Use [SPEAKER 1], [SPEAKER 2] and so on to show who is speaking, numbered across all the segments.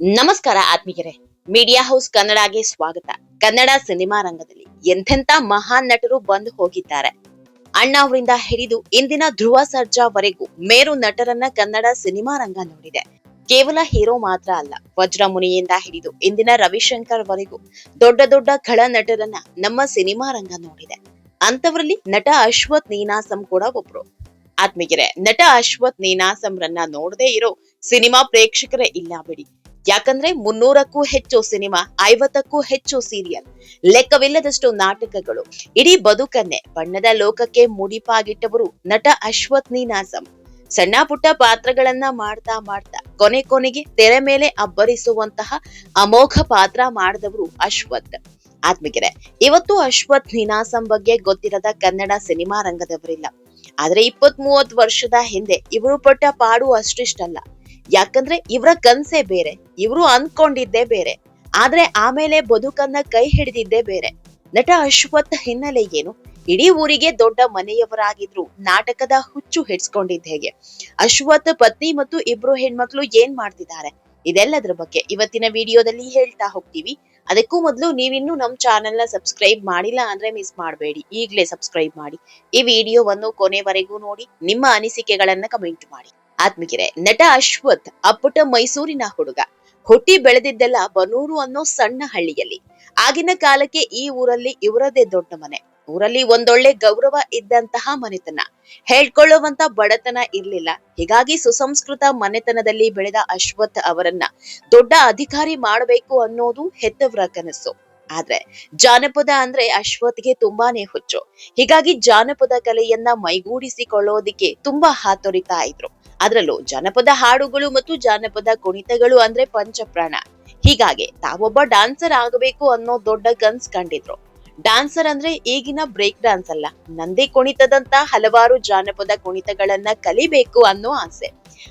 [SPEAKER 1] ನಮಸ್ಕಾರ ಆತ್ಮೀಯರೇ. Media house ಕನ್ನಡಗೆ ಸ್ವಾಗತ. ಕನ್ನಡ ಸಿನಿಮಾ ರಂಗದಲ್ಲಿ ಎಂಥೆಂತ ಮಹಾನ್ ನಟರು ಬಂದು ಹೋಗಿದ್ದಾರೆ. ಅಣ್ಣ ಅವರಿಂದ ಹಿಡಿದು ಇಂದಿನ ಧ್ರುವ ಸರ್ಜಾವರೆಗೂ ಮೇರು ನಟರನ್ನ ಕನ್ನಡ ಸಿನಿಮಾ ರಂಗ ನೋಡಿದೆ. ಕೇವಲ ಹೀರೋ ಮಾತ್ರ ಅಲ್ಲ ವಜ್ರಮುನಿಯಿಂದ ಹಿಡಿದು ಇಂದಿನ ರವಿಶಂಕರ್ ವರೆಗೂ ದೊಡ್ಡ ದೊಡ್ಡ ಖಳ ನಟರನ್ನ ನಮ್ಮ ಸಿನಿಮಾ ರಂಗ ನೋಡಿದೆ. ಅಂತವರಲ್ಲಿ ನಟ ಅಶ್ವಥ್ ನೀನಾಸಂ ಕೂಡ ಒಬ್ರು. ಆತ್ಮೀಯರೇ, ನಟ ಅಶ್ವಥ್ ನೀನಾಸಂರನ್ನ ನೋಡದೇ ಇರೋ ಸಿನಿಮಾ ಪ್ರೇಕ್ಷಕರೇ ಇಲ್ಲ ಬಿಡಿ. ಯಾಕಂದ್ರೆ ಮುನ್ನೂರಕ್ಕೂ ಹೆಚ್ಚು ಸಿನಿಮಾ, ಐವತ್ತಕ್ಕೂ ಹೆಚ್ಚು ಸೀರಿಯಲ್ ಲೆಕ್ಕವಿಲ್ಲದಷ್ಟು ನಾಟಕಗಳು. ಇಡೀ ಬದುಕನ್ನೇ ಬಣ್ಣದ ಲೋಕಕ್ಕೆ ಮುಡಿಪಾಗಿಟ್ಟವರು ನಟ ಅಶ್ವಥ್ ನೀನಾಸಂ. ಸಣ್ಣ ಪುಟ್ಟ ಪಾತ್ರಗಳನ್ನ ಮಾಡ್ತಾ ಮಾಡ್ತಾ ಕೊನೆ ಕೊನೆಗೆ ತೆರೆ ಮೇಲೆ ಅಬ್ಬರಿಸುವಂತಹ ಅಮೋಘ ಪಾತ್ರ ಮಾಡಿದವರು ಅಶ್ವಥ್. ಆತ್ಮಿಕರೆ, ಇವತ್ತು ಅಶ್ವಥ್ ನೀನಾಸಂ ಬಗ್ಗೆ ಗೊತ್ತಿರದ ಕನ್ನಡ ಸಿನಿಮಾ ರಂಗದವರಿಲ್ಲ. ಆದ್ರೆ ಇಪ್ಪತ್ ಮೂವತ್ ವರ್ಷದ ಹಿಂದೆ ಇವರು ಪಟ್ಟ ಪಾಡು ಅಷ್ಟಿಷ್ಟಲ್ಲ. ಯಾಕಂದ್ರೆ ಇವರ ಕನ್ಸೇ ಬೇರೆ, ಇವರು ಅನ್ಕೊಂಡಿದ್ದೇ ಬೇರೆ, ಆದ್ರೆ ಆಮೇಲೆ ಬದುಕನ್ನ ಕೈ ಹಿಡಿದಿದ್ದೇ ಬೇರೆ. ನಟ ಅಶ್ವಥ್ ಹಿನ್ನೆಲೆ ಏನು? ಇಡೀ ಊರಿಗೆ ದೊಡ್ಡ ಮನೆಯವರಾಗಿದ್ರು, ನಾಟಕದ ಹುಚ್ಚು ಹಿಡ್ಸ್ಕೊಂಡಿದ್ದ ಹೇಗೆ? ಅಶ್ವಥ್, ಪತ್ನಿ ಮತ್ತು ಇಬ್ರು ಹೆಣ್ಮಕ್ಳು ಏನ್ ಮಾಡ್ತಿದ್ದಾರೆ? ಇದೆಲ್ಲದ್ರ ಬಗ್ಗೆ ಇವತ್ತಿನ ವಿಡಿಯೋದಲ್ಲಿ ಹೇಳ್ತಾ ಹೋಗ್ತೀವಿ. ಅದಕ್ಕೂ ಮೊದಲು ನೀವಿನ್ನೂ ನಮ್ಮ ಚಾನೆಲ್ನ ಸಬ್ಸ್ಕ್ರೈಬ್ ಮಾಡಿಲ್ಲ ಅಂದ್ರೆ ಮಿಸ್ ಮಾಡಬೇಡಿ. ಈಗಲೇ ಸಬ್ಸ್ಕ್ರೈಬ್ ಮಾಡಿ. ಈ ವಿಡಿಯೋವನ್ನು ಕೊನೆವರೆಗೂ ನೋಡಿ, ನಿಮ್ಮ ಅನಿಸಿಕೆಗಳನ್ನ ಕಮೆಂಟ್ ಮಾಡಿ. ಆತ್ಮಿಗೆರೆ ನಟ ಅಶ್ವಥ್ ಅಪ್ಪಟ ಮೈಸೂರಿನ ಹುಡುಗ. ಹುಟ್ಟಿ ಬೆಳೆದಿದ್ದೆಲ್ಲ ಬನೂರು ಅನ್ನೋ ಸಣ್ಣ ಹಳ್ಳಿಯಲ್ಲಿ. ಆಗಿನ ಕಾಲಕ್ಕೆ ಈ ಊರಲ್ಲಿ ಇವರದೇ ದೊಡ್ಡ ಮನೆ. ಊರಲ್ಲಿ ಒಂದೊಳ್ಳೆ ಗೌರವ ಇದ್ದಂತಹ ಮನೆತನ. ಹೇಳ್ಕೊಳ್ಳುವಂತ ಬಡತನ ಇರ್ಲಿಲ್ಲ. ಹೀಗಾಗಿ ಸುಸಂಸ್ಕೃತ ಮನೆತನದಲ್ಲಿ ಬೆಳೆದ ಅಶ್ವಥ್ ಅವರನ್ನ ದೊಡ್ಡ ಅಧಿಕಾರಿ ಮಾಡಬೇಕು ಅನ್ನೋದು ಹೆತ್ತವರ ಕನಸು. ಆದ್ರೆ ಜಾನಪದ ಅಂದ್ರೆ ಅಶ್ವತ್ಗೆ ತುಂಬಾನೇ ಹುಚ್ಚು. ಹೀಗಾಗಿ ಜಾನಪದ ಕಲೆಯನ್ನ ಮೈಗೂಡಿಸಿಕೊಳ್ಳೋದಿಕ್ಕೆ ತುಂಬಾ ಹಾತೊರಿತಾ ಇದ್ರು. ಅದರಲ್ಲೂ ಜನಪದ ಹಾಡುಗಳು ಮತ್ತು ಜಾನಪದ ಕುಣಿತಗಳು ಅಂದ್ರೆ ಪಂಚಪ್ರಾಣ. ಹೀಗಾಗಿ ತಾವೊಬ್ಬ ಡಾನ್ಸರ್ ಆಗಬೇಕು ಅನ್ನೋ ದೊಡ್ಡ ಕನ್ಸ್ ಕಂಡಿದ್ರು. ಡಾನ್ಸರ್ ಅಂದ್ರೆ ಈಗಿನ ಬ್ರೇಕ್ ಡಾನ್ಸ್ ಅಲ್ಲ, ನಂದಿ ಕುಣಿತದಂತ ಹಲವಾರು ಜಾನಪದ ಕುಣಿತಗಳನ್ನ ಕಲಿಬೇಕು ಅನ್ನೋ ಆಸೆ.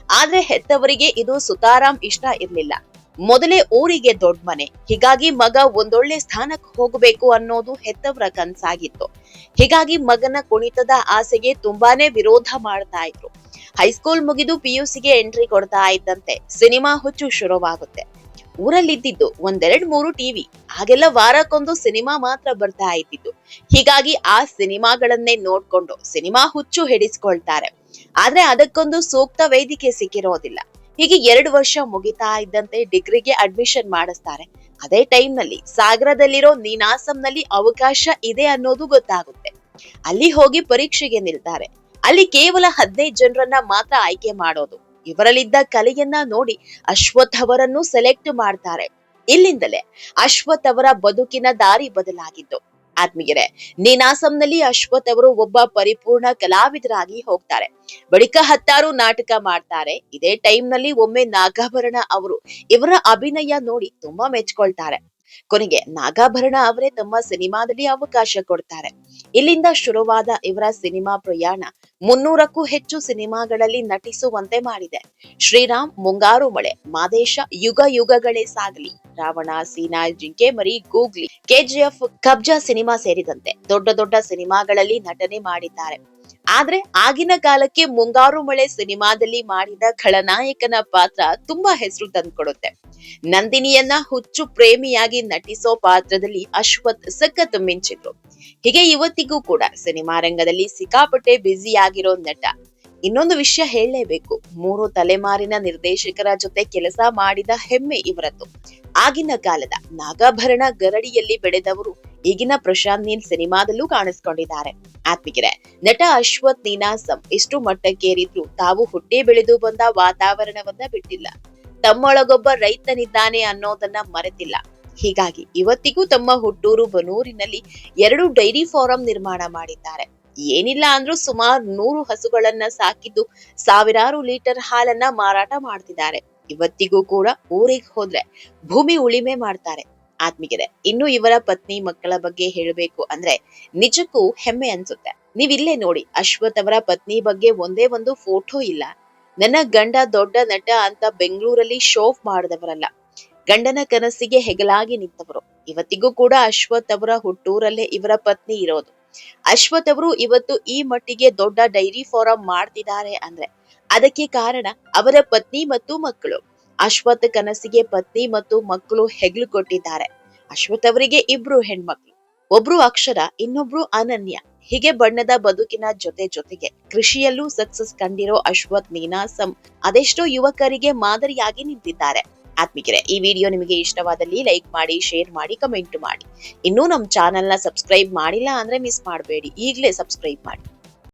[SPEAKER 1] ಆದ್ರೆ ಹೆತ್ತವರಿಗೆ ಇದು ಸುತಾರಾಮ್ ಇಷ್ಟ ಇರ್ಲಿಲ್ಲ. ಮೊದಲೇ ಊರಿಗೆ ದೊಡ್ಡ ಮನೆ. ಹೀಗಾಗಿ ಮಗ ಒಂದೊಳ್ಳೆ ಸ್ಥಾನಕ್ಕೆ ಹೋಗಬೇಕು ಅನ್ನೋದು ಹೆತ್ತವರ ಕನ್ಸಾಗಿತ್ತು. ಹೀಗಾಗಿ ಮಗನ ಕುಣಿತದ ಆಸೆಗೆ ತುಂಬಾನೇ ವಿರೋಧ ಮಾಡ್ತಾ ಇದ್ರು. ಹೈಸ್ಕೂಲ್ ಮುಗಿದು ಪಿಯುಸಿಗೆ ಎಂಟ್ರಿ ಕೊಡ್ತಾ ಇದ್ದಂತೆ ಸಿನಿಮಾ ಹುಚ್ಚು ಶುರುವಾಗುತ್ತೆ. ಊರಲ್ಲಿದ್ದಿದ್ದು ಒಂದೆರಡ್ ಮೂರು ಟಿವಿ ಹಾಗೆಲ್ಲ ವಾರಕ್ಕೊಂದು ಸಿನಿಮಾ ಮಾತ್ರ ಬರ್ತಾ ಇದ್ದಿದ್ದು. ಹೀಗಾಗಿ ಆ ಸಿನಿಮಾಗಳನ್ನೇ ನೋಡ್ಕೊಂಡು ಸಿನಿಮಾ ಹುಚ್ಚು ಹಿಡಿಸ್ಕೊಳ್ತಾರೆ. ಆದ್ರೆ ಅದಕ್ಕೊಂದು ಸೂಕ್ತ ವೇದಿಕೆ ಸಿಕ್ಕಿರೋದಿಲ್ಲ. ಹೀಗೆ ಎರಡು ವರ್ಷ ಮುಗಿತಾ ಇದ್ದಂತೆ ಡಿಗ್ರಿಗೆ ಅಡ್ಮಿಷನ್ ಮಾಡಿಸ್ತಾರೆ. ಅದೇ ಟೈಮ್ನಲ್ಲಿ ಸಾಗರದಲ್ಲಿರೋ ನೀನಾಸಂನಲ್ಲಿ ಅವಕಾಶ ಇದೆ ಅನ್ನೋದು ಗೊತ್ತಾಗುತ್ತೆ. ಅಲ್ಲಿ ಹೋಗಿ ಪರೀಕ್ಷೆಗೆ ನಿಲ್ತಾರೆ. ಅಲ್ಲಿ ಕೇವಲ ಹದಿನೈದು ಜನರನ್ನ ಮಾತ್ರ ಆಯ್ಕೆ ಮಾಡೋದು. ಇವರಲ್ಲಿದ್ದ ಕಲೆಯನ್ನ ನೋಡಿ ಅಶ್ವಥ್ ಅವರನ್ನು ಸೆಲೆಕ್ಟ್ ಮಾಡ್ತಾರೆ. ಇಲ್ಲಿಂದಲೇ ಅಶ್ವಥ್ ಅವರ ಬದುಕಿನ ದಾರಿ ಬದಲಾಗಿದ್ದು. ಆತ್ಮೀಯರೇ, ನೀನಾಸಂನಲ್ಲಿ ಅಶ್ವಥ್ ಅವರು ಒಬ್ಬ ಪರಿಪೂರ್ಣ ಕಲಾವಿದರಾಗಿ ಹೋಗ್ತಾರೆ. ಬಳಿಕ ಹತ್ತಾರು ನಾಟಕ ಮಾಡ್ತಾರೆ. ಇದೇ ಟೈಮ್ನಲ್ಲಿ ಒಮ್ಮೆ ನಾಗಾಭರಣ ಅವರು ಇವರ ಅಭಿನಯ ನೋಡಿ ತುಂಬಾ ಮೆಚ್ಕೊಳ್ತಾರೆ. ಕೊನೆಗೆ ನಾಗಾಭರಣ ಅವರೇ ತಮ್ಮ ಸಿನಿಮಾದಲ್ಲಿ ಅವಕಾಶ ಕೊಡ್ತಾರೆ. ಇಲ್ಲಿಂದ ಶುರುವಾದ ಇವರ ಸಿನಿಮಾ ಪ್ರಯಾಣ ಮುನ್ನೂರಕ್ಕೂ ಹೆಚ್ಚು ಸಿನಿಮಾಗಳಲ್ಲಿ ನಟಿಸುವಂತೆ ಮಾಡಿದೆ. ಶ್ರೀರಾಮ್, ಮುಂಗಾರು ಮಳೆ, ಮಾದೇಶ, ಯುಗ ಯುಗಗಳೇ ಸಾಗಲಿ. ರಾವಣ, ಸೀನಾ ಜಿಂಕೆ ಮರಿ ಗೂಗ್ಲಿ, ಕೆಜಿಎಫ್, ಕಬ್ಜಾ ಸಿನಿಮಾ ಸೇರಿದಂತೆ ದೊಡ್ಡ ದೊಡ್ಡ ಸಿನಿಮಾಗಳಲ್ಲಿ ನಟನೆ ಮಾಡಿದ್ದಾರೆ. ಆದ್ರೆ ಆಗಿನ ಕಾಲಕ್ಕೆ ಮುಂಗಾರು ಮಳೆ ಸಿನಿಮಾದಲ್ಲಿ ಮಾಡಿದ ಖಳನಾಯಕನ ಪಾತ್ರ ತುಂಬಾ ಹೆಸರು ತಂದ್ಕೊಡುತ್ತೆ. ನಂದಿನಿಯನ್ನ ಹುಚ್ಚು ಪ್ರೇಮಿಯಾಗಿ ನಟಿಸೋ ಪಾತ್ರದಲ್ಲಿ ಅಶ್ವಥ್ ಸಖತ್ ಮಿಂಚಿದ್ರು. ಹೀಗೆ ಇವತ್ತಿಗೂ ಕೂಡ ಸಿನಿಮಾ ರಂಗದಲ್ಲಿ ಸಿಕ್ಕಾಪಟ್ಟೆ ಬ್ಯುಸಿಯಾಗಿರೋ ನಟ. ಇನ್ನೊಂದು ವಿಷಯ ಹೇಳಲೇಬೇಕು. ಮೂರು ತಲೆಮಾರಿನ ನಿರ್ದೇಶಕರ ಜೊತೆ ಕೆಲಸ ಮಾಡಿದ ಹೆಮ್ಮೆ ಇವರದ್ದು. ಆಗಿನ ಕಾಲದ ನಾಗಾಭರಣ ಗರಡಿಯಲ್ಲಿ ಬೆಳೆದವರು ಈಗಿನ ಪ್ರಶಾಂತ್ ನೀಲ್ ಸಿನಿಮಾದಲ್ಲೂ ಕಾಣಿಸ್ಕೊಂಡಿದ್ದಾರೆ. ಆತ್ಮಿಕರೆ, ನಟ ಅಶ್ವಥ್ ನೀನಾಸಂ ಎಷ್ಟು ಮಟ್ಟಕ್ಕೇರಿದ್ರು ತಾವು ಹುಟ್ಟಿ ಬೆಳೆದು ಬಂದ ವಾತಾವರಣವನ್ನ ಬಿಟ್ಟಿಲ್ಲ. ತಮ್ಮೊಳಗೊಬ್ಬ ರೈತನಿದ್ದಾನೆ ಅನ್ನೋದನ್ನ ಮರೆತಿಲ್ಲ. ಹೀಗಾಗಿ ಇವತ್ತಿಗೂ ತಮ್ಮ ಹುಟ್ಟೂರು ಬನೂರಿನಲ್ಲಿ ಎರಡು ಡೈರಿ ಫಾರಂ ನಿರ್ಮಾಣ ಮಾಡಿದ್ದಾರೆ. ಏನಿಲ್ಲ ಅಂದ್ರೂ ಸುಮಾರು ನೂರು ಹಸುಗಳನ್ನ ಸಾಕಿದ್ದು ಸಾವಿರಾರು ಲೀಟರ್ ಹಾಲನ್ನ ಮಾರಾಟ ಮಾಡ್ತಿದ್ದಾರೆ. ಇವತ್ತಿಗೂ ಕೂಡ ಊರಿಗೆ ಹೋದ್ರೆ ಭೂಮಿ ಉಳಿಮೆ ಮಾಡ್ತಾರೆ. ಆತ್ಮೀಯರೇ ಇನ್ನು ಇವರ ಪತ್ನಿ ಮಕ್ಕಳ ಬಗ್ಗೆ ಹೇಳಬೇಕು ಅಂದ್ರೆ ನಿಜಕ್ಕೂ ಹೆಮ್ಮೆ ಅನ್ಸುತ್ತೆ. ನೀವಿಲ್ಲೇ ನೋಡಿ, ಅಶ್ವಥ್ ಅವರ ಪತ್ನಿ ಬಗ್ಗೆ ಒಂದೇ ಒಂದು ಫೋಟೋ ಇಲ್ಲ. ನನ್ನ ಗಂಡ ದೊಡ್ಡ ನಟ ಅಂತ ಬೆಂಗಳೂರಲ್ಲಿ ಶೋಫ್ ಮಾಡಿದವರಲ್ಲ. ಗಂಡನ ಕನಸಿಗೆ ಹೆಗಲಾಗಿ ನಿಂತವರು. ಇವತ್ತಿಗೂ ಕೂಡ ಅಶ್ವಥ್ ಅವರ ಹುಟ್ಟೂರಲ್ಲೇ ಇವರ ಪತ್ನಿ ಇರೋದು. ಅಶ್ವಥ್ ಅವರು ಇವತ್ತು ಈ ಮಟ್ಟಿಗೆ ದೊಡ್ಡ ಡೈರಿ ಫಾರಂ ಮಾಡ್ತಿದ್ದಾರೆ ಅಂದ್ರೆ ಅದಕ್ಕೆ ಕಾರಣ ಅವರ ಪತ್ನಿ ಮತ್ತು ಮಕ್ಕಳು. ಅಶ್ವಥ್ ಕನಸಿಗೆ ಪತ್ನಿ ಮತ್ತು ಮಕ್ಕಳು ಹೆಗ್ಲು ಕೊಟ್ಟಿದ್ದಾರೆ. ಅಶ್ವಥ್ ಅವರಿಗೆ ಇಬ್ರು ಹೆಣ್ಮಕ್ಳು. ಒಬ್ರು ಅಕ್ಷರ, ಇನ್ನೊಬ್ರು ಅನನ್ಯ. ಹೀಗೆ ಬಣ್ಣದ ಬದುಕಿನ ಜೊತೆ ಜೊತೆಗೆ ಕೃಷಿಯಲ್ಲೂ ಸಕ್ಸಸ್ ಕಂಡಿರೋ ಅಶ್ವಥ್ ನೀನಾಸಂ ಅದೆಷ್ಟೋ ಯುವಕರಿಗೆ ಮಾದರಿಯಾಗಿ ನಿಂತಿದ್ದಾರೆ. ಆತ್ಮಿಕರೆ, ಈ ವಿಡಿಯೋ ನಿಮಗೆ ಇಷ್ಟವಾದಲ್ಲಿ ಲೈಕ್ ಮಾಡಿ, ಶೇರ್ ಮಾಡಿ, ಕಮೆಂಟ್ ಮಾಡಿ. ಇನ್ನೂ ನಮ್ಮ ಚಾನೆಲ್ನ ಸಬ್ಸ್ಕ್ರೈಬ್ ಮಾಡಿಲ್ಲ ಅಂದ್ರೆ ಮಿಸ್ ಮಾಡಬೇಡಿ. ಈಗಲೇ ಸಬ್ಸ್ಕ್ರೈಬ್ ಮಾಡಿ.